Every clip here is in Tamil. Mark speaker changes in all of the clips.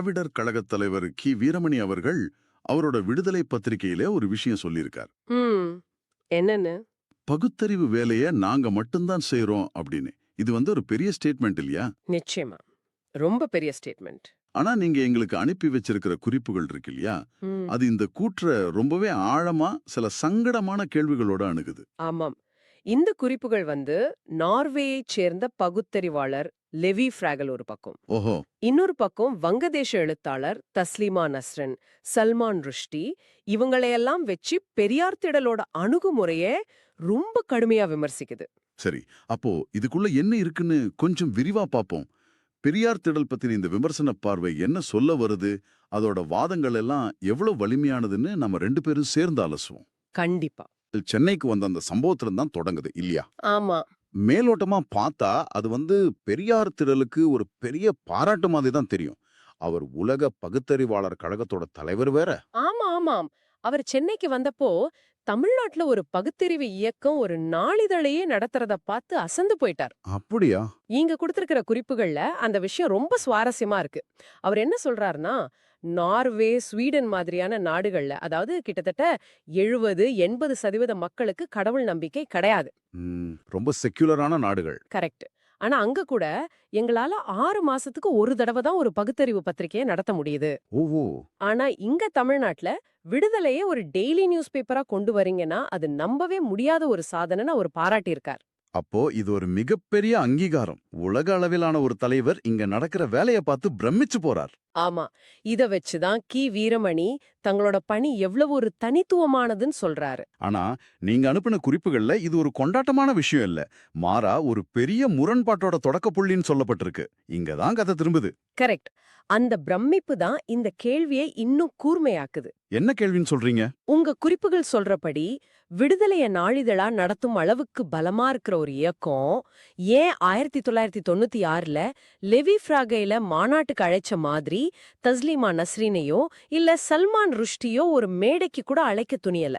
Speaker 1: திராவிடர் கழகத் தலைவர் கி. வீரமணி அவர்கள் அவரோட விடுதலை பத்திரிகையில ஒரு விஷயம் சொல்லியிருக்கார்.
Speaker 2: என்னன்னு?
Speaker 1: பகுத்தறிவு வேலைய நாங்க மட்டும்தான் செய்றோம் அப்படின்னு. இது வந்து ஒரு பெரிய ஸ்டேட்மெண்ட் இல்லையா?
Speaker 2: நிச்சயமா. ரொம்ப பெரிய ஸ்டேட்மெண்ட்
Speaker 1: ஆனா நீங்க எங்களுக்கு அனுப்பி வச்சிருக்கிற குறிப்புகள் இருக்கு இல்லையா? அது இந்த கூற்ற ரொம்பவே ஆழமா சில சங்கடமான கேள்விகளோட அணுகுது.
Speaker 2: ஆமாம். இந்த குறிப்புகள் வந்து நார்வேயைச் சேர்ந்த பகுத்தறிவாளர் லெவி ஃப்ராகல் ஒரு பக்கம்.
Speaker 1: ஓஹோ.
Speaker 2: இன்னொரு பக்கம் வங்கதேச எழுத்தாளர் தஸ்லிமா நஸ்ரன் சல்மான் ருஷ்டி இவங்களையெல்லாம் வச்சு பெரியார் திடலோட அணுகுமுறைய ரொம்ப கடுமையா விமர்சிக்குது.
Speaker 1: சரி அப்போ இதுக்குள்ள என்ன இருக்குன்னு கொஞ்சம் விரிவா பாப்போம். பெரியார் திடல் பத்தின இந்த விமர்சன பார்வை என்ன சொல்ல வருது? அதோட வாதங்கள் எல்லாம் எவ்வளவு வலிமையானதுன்னு நம்ம ரெண்டு பேரும் சேர்ந்து அலசுவோம்
Speaker 2: கண்டிப்பா.
Speaker 1: சென்னைக்கு வந்த அந்த சம்பவத்துல தான் தொடங்குது இல்லையா?
Speaker 2: ஆமா.
Speaker 1: மேலோட்டமா பார்த்தா அது வந்து பெரியார் திடலுக்கு ஒரு பெரிய பாராட்டு மாதிரி தான் தெரியும். அவர் உலக பகுத்தறிவாளர் கழகத்தோட தலைவர் வேற.
Speaker 2: ஆமா ஆமாம். அவர் சென்னைக்கு வந்தப்போ தமிழ்நாட்டுல ஒரு பகுத்தறிவு இயக்கம் ஒரு நாளிதழையே நடத்துறத பார்த்து அசந்து போயிட்டார்.
Speaker 1: அப்படியா?
Speaker 2: இங்க கொடுத்திருக்கிற குறிப்புகள்ல அந்த விஷயம் ரொம்ப சுவாரஸ்யமா இருக்கு. அவர் என்ன சொல்றாருன்னா நார்வே ஸ்வீடன் மாதிரியான நாடுகள்ல அதாவது கிட்டத்தட்ட எழுபது எண்பது சதவீத மக்களுக்கு கடவுள் நம்பிக்கை கிடையாது.
Speaker 1: ரொம்ப செக்யுலரான நாடுகள்.
Speaker 2: கரெக்ட். ஆனா அங்க கூட எங்களால ஆறு மாசத்துக்கு ஒரு தடவை தான் ஒரு பகுத்தறிவு பத்திரிகையை நடத்த முடியுது. ஆனா இங்க தமிழ்நாட்டுல விடுதலையே ஒரு டெய்லி நியூஸ் பேப்பரா கொண்டு வரீங்கன்னா அது நம்பவே முடியாத ஒரு சாதனைன்னு அவர் பாராட்டியிருக்கார்.
Speaker 1: அப்போ இது ஒரு மிகப்பெரிய அங்கீகாரம். உலக அளவிலான ஒரு தலைவர் இங்க நடக்கிற வேலைய பார்த்து பிரமிச்சு போறார்.
Speaker 2: ஆமா. இத வச்சுதான் கி. வீரமணி தங்களோட பணி எவ்வளவு ஒரு தனித்துவமானதுன்னு சொல்றாரு.
Speaker 1: ஆனா நீங்க அனுப்பின குறிப்புகள்ல இது ஒரு கொண்டாட்டமான விஷயம் இல்ல. மாறா ஒரு பெரிய முரண்பாட்டோட தொடக்க புள்ளின்னு சொல்லப்பட்டிருக்கு. இங்க தான் கதை திரும்புது.
Speaker 2: கரெக்ட். அந்த பிரமிப்பு தான் இந்த கேள்வியை இன்னும் கூர்மையாக்குது.
Speaker 1: என்ன கேள்வின்னு சொல்றீங்க?
Speaker 2: உங்க குறிப்புகள் சொல்றபடி விடுதலைய நாளிதழா நடத்தும் அளவுக்கு பலமா இருக்கிற ஒரு இயக்கம் ஏன் ஆயிரத்தி தொள்ளாயிரத்தி தொண்ணூத்தி ஆறுல லெவி ஃப்ராகைல மாநாட்டுக்கு அழைச்ச மாதிரி தஸ்லீமா நஸ்ரீனையோ இல்ல சல்மான் ருஷ்டியோ ஒரு மேடைக்கு கூட அழைக்க துணியல?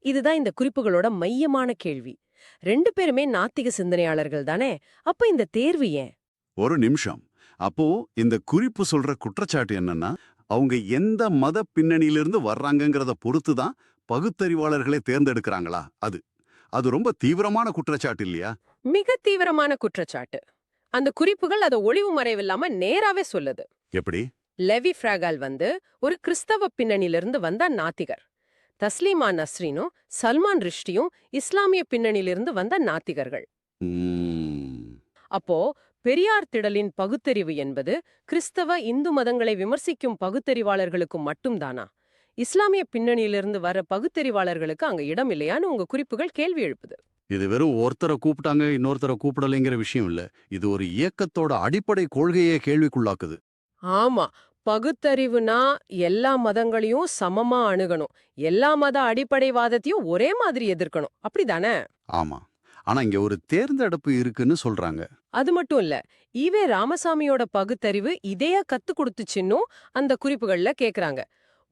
Speaker 2: இதுதான் இந்த குறிப்புகளோட மையமான கேள்வி. ரெண்டு பேருமே நாத்திக சிந்தனையாளர்கள் தானே? அப்ப இந்த தேர்வு ஏன்?
Speaker 1: ஒரு நிமிஷம். அப்போ இந்த குறிப்பு சொல்ற குற்றச்சாட்டு என்னன்னா அவங்க எந்த மத பின்னணியிலிருந்து வர்றாங்கங்கிறத பொறுத்து தான் பகுத்தறிவாளர்களை தேர்ந்தெடுக்கிறாங்களா? அது. அது ரொம்ப தீவிரமான குற்றச்சாட்டு இல்லையா?
Speaker 2: மிக தீவிரமான குற்றச்சாட்டு. அந்த குறிப்புகள் அதை ஒளிவு மறைவில்லாம நேராவே சொல்லுது.
Speaker 1: எப்படி?
Speaker 2: லெவி ஃப்ராகால் வந்து ஒரு கிறிஸ்தவ பின்னணியிலிருந்து வந்த நாத்திகர். தஸ்லீமா நஸ்ரீனும் சல்மான் ரிஷ்டியும் இஸ்லாமிய பின்னணியிலிருந்து வந்த நாத்திகர்கள். அப்போ பெரியார் திடலின் பகுத்தறிவு என்பது கிறிஸ்தவ இந்து மதங்களை விமர்சிக்கும் பகுத்தறிவாளர்களுக்கு மட்டும்தானா? இஸ்லாமிய பின்னணியிலிருந்து வர பகுத்தறிவாளர்களுக்கு அங்க இடம் இல்லையான்னு உங்க குறிப்புகள் கேள்வி எழுப்புது.
Speaker 1: இது வெறும் ஒருத்தரை கூப்பிட்டாங்க இன்னொருத்தரை கூப்பிடலைங்கிற விஷயம் இல்ல. இது ஒரு இயக்கத்தோட அடிப்படை கொள்கையே கேள்விக்குள்ளாக்குது.
Speaker 2: ஆமா. பகுத்தறிவுனா எல்லா மதங்களையும் சமமா அணுகணும். எல்லா மத அடிப்படைவாதத்தையும் ஒரே மாதிரி எதிர்க்கணும். அப்படிதானே?
Speaker 1: ஆமா. ஆனா இங்க ஒரு தேர்ந்தெடுப்பு இருக்குன்னு சொல்றாங்க.
Speaker 2: அது மட்டும் இல்ல. ஈவே ராமசாமியோட பகுத்தறிவு இதைய கத்து கொடுத்துச்சுன்னும் அந்த குறிப்புகள்ல கேக்குறாங்க.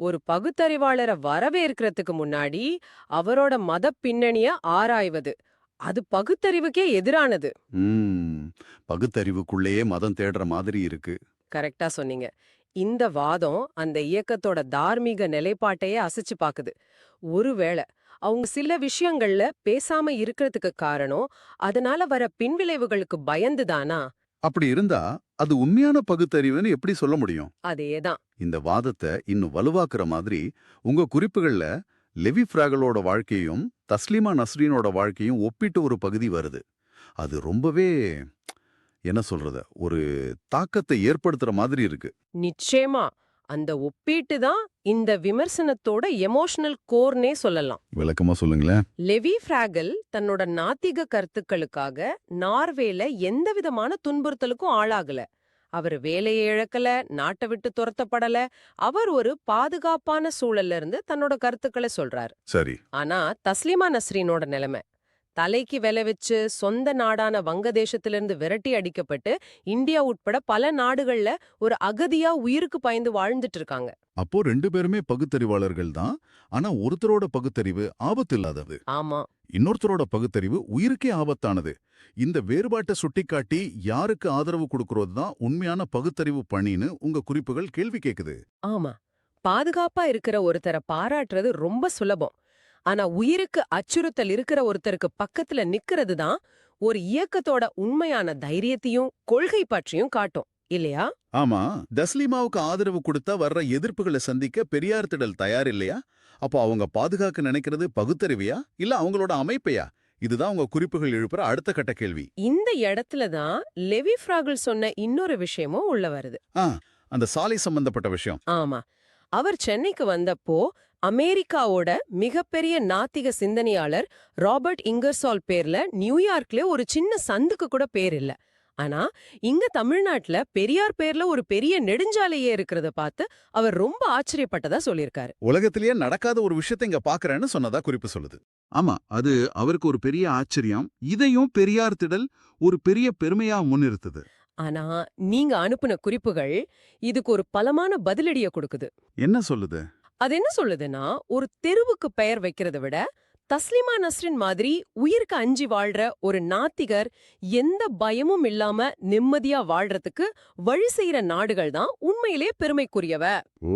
Speaker 2: ஒரு பகுத்தறிவாளரை வரவேற்கிறதுக்கு முன்னாடி அவரோட மத பின்னணிய ஆராய்வது. அது பகுத்தறிவுக்கே எதிரானது.
Speaker 1: பகுத்தறிவுக்குள்ளேயே மதம் தேடுற மாதிரி இருக்கு.
Speaker 2: கரெக்டா சொன்னீங்க. இந்த வாதம் அந்த இயக்கத்தோட தார்மீக நிலைப்பாட்டையே அசைச்சு பாக்குது. ஒருவேளை அவங்க சில விஷயங்கள்ல பேசாம இருக்கிறதுக்கு காரணம் அதனால வர பின்விளைவுகளுக்கு பயந்துதானா?
Speaker 1: அப்படி இருந்தா அது உண்மையான பகுத்தறிவுன்னு எப்படி சொல்ல முடியும்?
Speaker 2: அதேதான்.
Speaker 1: இந்த வாதத்தை இன்னும் வலுவாக்குற மாதிரி உங்க குறிப்புகள்ல லெவி ஃப்ராகலோட வாழ்க்கையும் தஸ்லீமா நஸ்ரீனோட வாழ்க்கையும் ஒப்பிட்டு ஒரு பகுதி வருது. அது ரொம்பவே என்ன சொல்றது ஒரு தாக்கத்தை ஏற்படுத்துற மாதிரி இருக்கு.
Speaker 2: நிச்சயமா. அந்த ஒப்பீட்டு தான் இந்த விமர்சனத்தோட எமோஷனல் கோர்னே சொல்லலாம்.
Speaker 1: விளக்கமா சொல்லுங்களேன்.
Speaker 2: லெவி ஃப்ராகல் தன்னோட நாத்திக கருத்துக்களுக்காக நார்வேல எந்த விதமான துன்புறுத்தலுக்கும் ஆளாகல. அவர் வேலையை இழக்கல நாட்டை விட்டு துரத்தப்படல. அவர் ஒரு பாதுகாப்பான சூழல்ல இருந்து தன்னோட கருத்துக்களை சொல்றாரு.
Speaker 1: சரி.
Speaker 2: ஆனா தஸ்லீமா நஸ்ரீனோட நிலைமை. தலைக்கு விலை வச்சு சொந்த நாடான வங்கதேசத்திலிருந்து விரட்டி அடிக்கப்பட்டு இந்தியா உட்பட பல நாடுகள்ல ஒரு அகதியா உயிருக்கு பயந்து வாழ்ந்துட்டு இருக்காங்க
Speaker 1: அப்போ ரெண்டு பேருமே பகுத்தறிவாளர்கள் தான். ஆனா ஒருத்தரோட பகுத்தறிவு ஆபத்து இல்லாதது
Speaker 2: ஆமா.
Speaker 1: இன்னொருத்தரோட பகுத்தறிவு உயிருக்கே ஆபத்தானது. இந்த வேறுபாட்டை சுட்டிக்காட்டி யாருக்கு ஆதரவு கொடுக்கறது தான் உண்மையான பகுத்தறிவு பணின்னு உங்க குறிப்புகள் கேள்வி கேக்குது.
Speaker 2: ஆமா. பாதுகாப்பா இருக்கிற ஒருத்தரை பாராட்டுறது ரொம்ப சுலபம். ஆனா உயிருக்கு அச்சுறுத்தல் இருக்கிற ஒருத்தருக்கு பக்கத்துல நிக்கிறது தான் ஒரு இயக்கத்தோட உண்மையான தைரியத்தையும் கொள்கை பற்றியும் காட்டும் இல்லையா?
Speaker 1: ஆமா. தஸ்லீமாவுக்கு ஆதரவு கொடுத்தா வர்ற எதிர்ப்புகளை சந்திக்க பெரியார் திடல் தயார் இல்லையா? அப்போ அவங்க பாதுகாக்க நினைக்கிறது பகுத்தறிவையா? இல்ல அவங்களோட அமைப்பையா? இதுதான் உங்க குறிப்புகள் எழுப்புற அடுத்த கட்ட கேள்வி.
Speaker 2: இந்த இடத்துல தான் லெவி ஃப்ராகல் சொன்ன இன்னொரு விஷயமும் உள்ள வருது.
Speaker 1: அந்த சாலை சம்பந்தப்பட்ட விஷயம்.
Speaker 2: ஆமா. அவர் சென்னைக்கு வந்தப்போ அமெரிக்காவோட மிகப்பெரிய நாத்திக சிந்தனையாளர் ராபர்ட் இங்கர்சால் பேர்ல நியூயார்க்ல ஒரு சின்ன சந்துக்கு கூட பேர் இல்ல. ஆனா இங்க தமிழ்நாட்டுல பெரியார் பேர்ல ஒரு பெரிய நெடுஞ்சாலையே இருக்கிறத பார்த்து அவர் ரொம்ப ஆச்சரியப்பட்டதா சொல்லியிருக்காரு.
Speaker 1: உலகத்திலேயே நடக்காத ஒரு விஷயத்தை இங்க பாக்குறேன்னு சொன்னதா குறிப்பு சொல்லுது. ஆமா அது அவருக்கு ஒரு பெரிய ஆச்சரியம். இதையும் பெரியார் திடல் ஒரு பெரிய பெருமையா முன்னிறுத்துது.
Speaker 2: ஆனா நீங்க அனுப்புன குறிப்புகள் இதுக்கு ஒரு பலமான பதிலடிய கொடுக்குது.
Speaker 1: என்ன சொல்லுது?
Speaker 2: அது என்ன சொல்லுதுன்னா ஒரு தெருவுக்கு பெயர் வைக்கிறத விட தஸ்லிமா நஸ்ரின் மாதிரி உயிருக்கு அஞ்சி வாழ்ற ஒரு நாத்திகர் எந்த பயமும் இல்லாம நிம்மதியா வாழ்றதுக்கு வழி செய்யற நாடுகள் தான் உண்மையிலே பெருமைக்குரியவ.
Speaker 1: ஓ.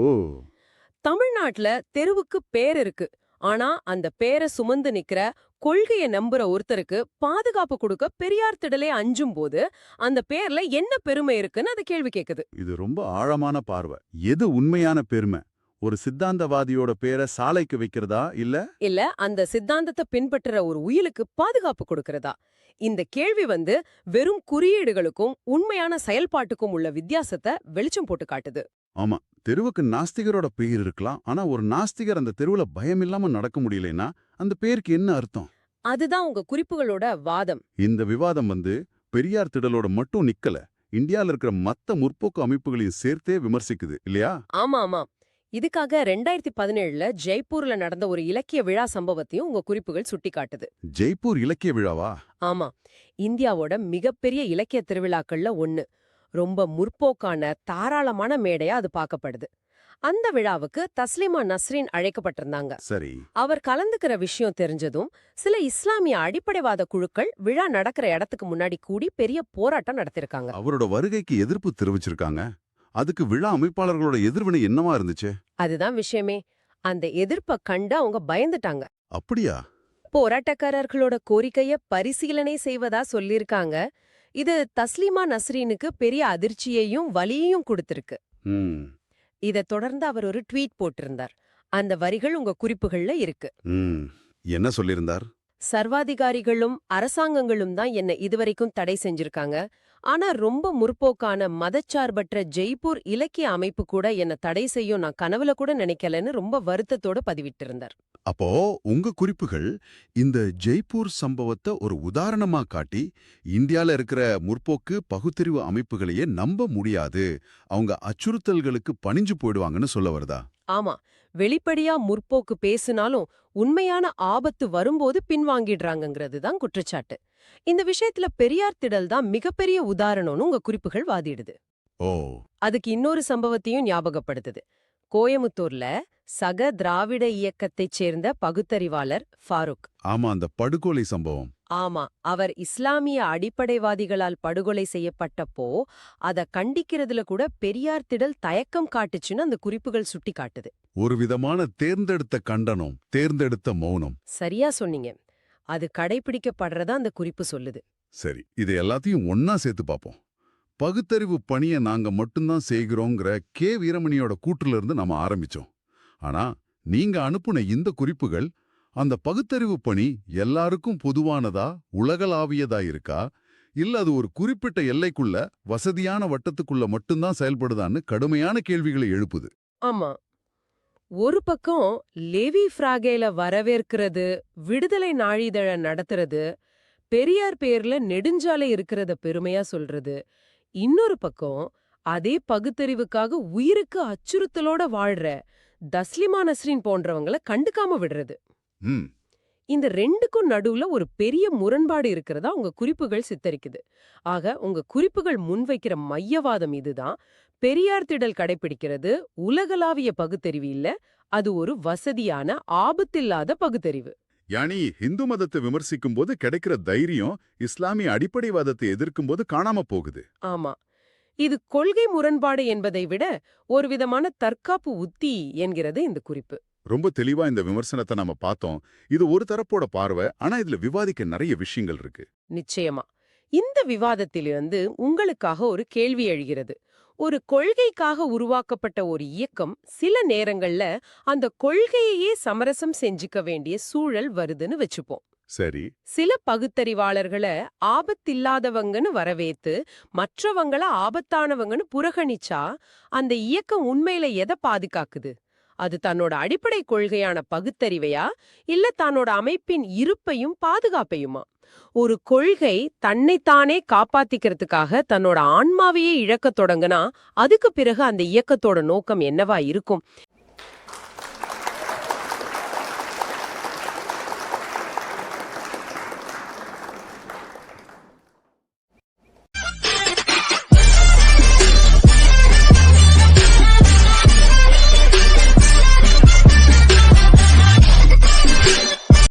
Speaker 2: தமிழ்நாட்டுல தெருவுக்கு பேர் இருக்கு. ஆனா அந்த பேரை சுமந்து நிக்கிற கொள்கைய நம்புற ஒருத்தருக்கு பாதுகாப்பு கொடுக்க பெரியார் திடலே அஞ்சும் போது அந்த பேர்ல என்ன பெருமை இருக்குன்னு அது கேள்வி கேக்குது.
Speaker 1: இது ரொம்ப ஆழமான பார்வை. எது உண்மையான பெருமை? ஒரு சித்தாந்தவாதியோட பேரை சாலைக்கு வைக்கிறதா இல்ல?
Speaker 2: இல்ல அந்த சித்தாந்தத்தை பின்பற்றுற ஒரு உயிலுக்கு பாதுகாப்பு கொடுக்கறதா? இந்த கேள்வி வந்து வெறும் குறியீடுகளுக்கும் உண்மையான செயல்பாட்டுக்கும் உள்ள வித்தியாசத்தை வெளிச்சம் போட்டு காட்டுது.
Speaker 1: ஆமா தெருவுக்கு நாஸ்திகரோட பெயர் இருக்கலாம். ஆனா ஒரு நாஸ்திகர் அந்த தெருவுல பயம் இல்லாம நடக்க முடியலன்னா அந்த பேருக்கு என்ன அர்த்தம்?
Speaker 2: அதுதான் உங்க குறிப்புகளோட வாதம்.
Speaker 1: இந்த விவாதம் வந்து பெரியார் திடலோட மட்டும் நிக்கல. இந்தியால இருக்கிற மத்த முற்போக்கு அமைப்புகளையும் சேர்த்தே விமர்சிக்குது இல்லையா?
Speaker 2: ஆமா ஆமா. இதுக்காக ரெண்டாயிரத்தி பதினேழுல ஜெய்ப்பூர்ல நடந்த ஒரு இலக்கிய விழா சம்பவத்தையும் உங்க குறிப்புகள் சுட்டி காட்டுது
Speaker 1: ஜெய்ப்பூர் இலக்கிய விழாவா?
Speaker 2: ஆமா. இந்தியாவோட மிகப்பெரிய இலக்கிய திருவிழாக்கள்ல ஒண்ணு. ரொம்ப முற்போக்கான தாராளமான மேடையா அது பார்க்கப்படுது. அந்த விழாவுக்கு தஸ்லிமா நஸ்ரீன் அழைக்கப்பட்டிருந்தாங்க.
Speaker 1: சரி.
Speaker 2: அவர் கலந்துக்கிற விஷயம் தெரிஞ்சதும் சில இஸ்லாமிய அடிப்படைவாத குழுக்கள் விழா நடக்கிற இடத்துக்கு முன்னாடி கூடி பெரிய போராட்டம் நடத்திருக்காங்க.
Speaker 1: அவரோட வருகைக்கு எதிர்ப்பு தெரிவிச்சிருக்காங்க. அதுக்கு விழா அமைப்பாளர்களோட எதிர்வினை என்னவா இருந்துச்சு?
Speaker 2: அதுதான் விஷயமே. அந்த எதிர்ப்ப கண்டு அவங்க பயந்துட்டாங்க.
Speaker 1: அப்படியா?
Speaker 2: போராட்டக்காரர்களோட கோரிக்கைய பரிசீலனை செய்வதா சொல்லிருக்காங்க இது தஸ்லீமா நஸ்ரீனுக்கு பெரிய அதிர்ச்சியையும் வலியையும் கொடுத்திருக்கு. இத தொடர்ந்து அவர் ஒரு ட்வீட் போட்டிருந்தார். அந்த வரிகள் உங்க குறிப்புகள்ல இருக்கு.
Speaker 1: என்ன சொல்லியிருந்தார்?
Speaker 2: சர்வாதிகாரிகளும் அரசாங்கங்களும் தான் என்ன இதுவரைக்கும் தடை செஞ்சிருக்காங்க. ஆனா ரொம்ப முற்போக்கான மதச்சார்பற்ற ஜெய்ப்பூர் இலக்கிய அமைப்பு கூட என்ன தடை செய்யும் நான் கனவுல கூட நினைக்கலன்னு ரொம்ப வருத்தத்தோட பதிவிட்டிருந்தார்.
Speaker 1: அப்போ உங்க குறிப்புகள் இந்த ஜெய்ப்பூர் சம்பவத்தை ஒரு உதாரணமா காட்டி இந்தியால இருக்கிற முற்போக்கு பகுத்தறிவு அமைப்புகளையே நம்ப முடியாது. அவங்க அச்சுறுத்தல்களுக்கு பணிஞ்சு போயிடுவாங்கன்னு சொல்ல வருதா?
Speaker 2: ஆமா. வெளிப்படையா முற்போக்கு பேசினாலும் உண்மையான ஆபத்து வரும்போது பின்வாங்கிடுறாங்கங்கிறது தான் குற்றச்சாட்டு. இந்த விஷயத்துல பெரியார் திடல் தான் மிகப்பெரிய உதாரணம்னு உங்க குறிப்புகள் வாதிடுது.
Speaker 1: ஓ.
Speaker 2: அதுக்கு இன்னொரு சம்பவத்தையும் ஞாபகப்படுத்துது. கோயமுத்தூர்ல சக திராவிட இயக்கத்தைச் சேர்ந்த பகுத்தறிவாளர் ஃபாரூக்.
Speaker 1: ஆமா அந்த படுகொலை சம்பவம்.
Speaker 2: ஆமா அவர் இஸ்லாமிய அடிப்படைவாதிகளால் படுகொலை செய்யப்பட்டப்போ அத கண்டிக்கிறதுல கூட பெரியார் திடல் தயக்கம் காட்டுச்சுன்னு அந்த குறிப்புகள் சுட்டி காட்டுது
Speaker 1: ஒரு விதமான தேர்ந்தெடுத்த கண்டனம் தேர்ந்தெடுத்த மௌனம்.
Speaker 2: சரியா சொன்னீங்க. அது கடைபிடிக்கப்படுறதா அந்த குறிப்பு சொல்லுது.
Speaker 1: சரி இது எல்லாத்தையும் ஒன்னா சேர்த்து பார்ப்போம் பகுத்தறிவு பணியை நாங்க மட்டும்தான் செய்கிறோங்கிற கே. வீரமணியோட கூற்றுல இருந்து நாம ஆரம்பிச்சோம். ஆனா நீங்க அனுப்புன இந்த குறிப்புகள் அந்த பகுத்தறிவு பணி எல்லாருக்கும் பொதுவானதா உலகளாவியதா இருக்கா? இல்ல அது ஒரு குறிப்பிட்ட எல்லைக்குள்ள வசதியான வட்டத்துக்குள்ள மட்டும்தான் செயல்படுதான்னு கடுமையான கேள்விகளை எழுப்புது.
Speaker 2: ஆமா. ஒரு பக்கம் லேவி ஃப்ராகேல வரவேற்கிறது விடுதலை நாழிதழ நடத்துறது பெரியார் பேர்ல நெடுஞ்சாலை இருக்கிறத பெருமையா சொல்றது. இன்னொரு பக்கம் அதே பகுத்தறிவுக்காக உயிருக்கு அச்சுறுத்தலோட வாழ்ற தஸ்லிமா நஸ்ரீன் போன்றவங்கள கண்டுக்காம விடுறது. இந்த ரெண்டுக்கும் நடுவுல ஒரு பெரிய முரண்பாடு இருக்கிறதா உங்க குறிப்புகள் சித்தரிக்குது. ஆக உங்க குறிப்புகள் முன்வைக்கிற மையவாதம் இதுதான். பெரியார் திடல் கடைபிடிக்கிறது உலகளாவிய பகுத்தறிவு இல்ல அது ஒரு வசதியான ஆபத்தில்லாத பகுத்தறிவு.
Speaker 1: யானி இந்து மதத்தை விமர்சிக்கும் போது கிடைக்கிற தைரியம் இஸ்லாமிய அடிப்படைவாதத்தை எதிர்க்கும் போது காணாம போகுது.
Speaker 2: ஆமா. இது கொள்கை முரண்பாடு என்பதை விட ஒரு விதமான தற்காப்பு உத்தி என்கிறது இந்த குறிப்பு.
Speaker 1: ரொம்ப தெளிவா இந்த விமர்சனத்தை நாம பார்த்தோம். இது ஒரு தரப்போட பார்வை ஆனா இதுல விவாதிக்க நிறைய விஷயங்கள் இருக்கு.
Speaker 2: நிச்சயமா. இந்த விவாதத்திலிருந்து உங்களுக்காக ஒரு கேள்வி எழுகிறது. ஒரு கொள்கைக்காக உருவாக்கப்பட்ட ஒரு இயக்கம் சில நேரங்கள்ல அந்த கொள்கையையே சமரசம் செஞ்சுக்க வேண்டிய சூழல் வருதுன்னு வச்சுப்போம்.
Speaker 1: சரி.
Speaker 2: சில பகுத்தறிவாளர்களை ஆபத்தில்லாதவங்கன்னு வரவேத்து மற்றவங்கள ஆபத்தானவங்கன்னு புறகணிச்சா அந்த இயக்கம் உண்மையில எதை பாதுகாக்குது? அது தன்னோட அடிப்படை கொள்கையான பகுத்தறிவையா இல்ல தன்னோட அமைப்பின் இருப்பையும் பாதுகாப்பையுமா? ஒரு கொள்கை தன்னைத்தானே காப்பாத்திக்கிறதுக்காக தன்னோட ஆன்மாவையே இழக்கத் தொடங்குனா அதுக்கு பிறகு அந்த இயக்கத்தோட நோக்கம் என்னவா இருக்கும்?